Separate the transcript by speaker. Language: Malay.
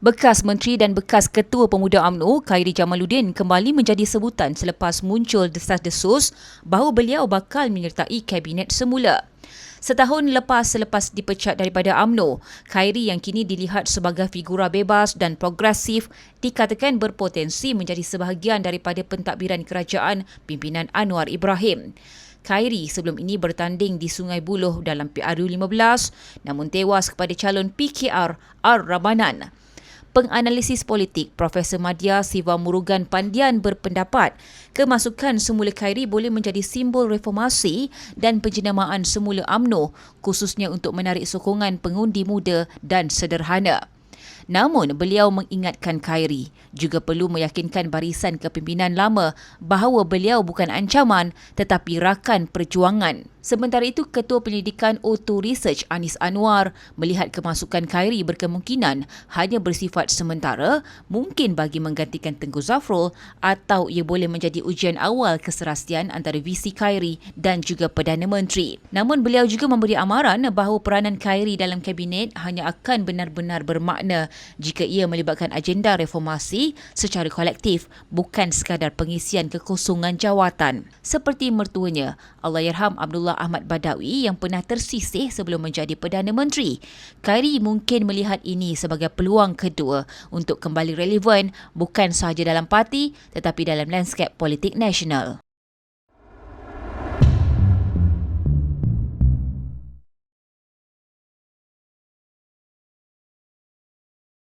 Speaker 1: Bekas Menteri dan bekas Ketua Pemuda UMNO, Khairi Jamaluddin kembali menjadi sebutan selepas muncul desas-desus bahawa beliau bakal menyertai Kabinet semula. Setahun lepas selepas dipecat daripada AMNO, Khairi yang kini dilihat sebagai figura bebas dan progresif dikatakan berpotensi menjadi sebahagian daripada pentadbiran kerajaan pimpinan Anwar Ibrahim. Khairi sebelum ini bertanding di Sungai Buloh dalam PRU 15 namun tewas kepada calon PKR R. Rabanan. Penganalisis politik Profesor Madya Siva Murugan Pandian berpendapat kemasukan semula Khairi boleh menjadi simbol reformasi dan penjenamaan semula AMNO khususnya untuk menarik sokongan pengundi muda dan sederhana. Namun beliau mengingatkan Khairi juga perlu meyakinkan barisan kepimpinan lama bahawa beliau bukan ancaman tetapi rakan perjuangan. Sementara itu, Ketua Penyelidikan Auto Research Anis Anwar melihat kemasukan Khairi berkemungkinan hanya bersifat sementara, mungkin bagi menggantikan Tengku Zafrul atau ia boleh menjadi ujian awal keserasian antara VC Khairi dan juga Perdana Menteri. Namun beliau juga memberi amaran bahawa peranan Khairi dalam kabinet hanya akan benar-benar bermakna jika ia melibatkan agenda reformasi secara kolektif bukan sekadar pengisian kekosongan jawatan. Seperti mertuanya, Allahyarham Abdullah Ahmad Badawi yang pernah tersisih sebelum menjadi Perdana Menteri. Khairi mungkin melihat ini sebagai peluang kedua untuk kembali relevan bukan sahaja dalam parti tetapi dalam lanskap politik nasional.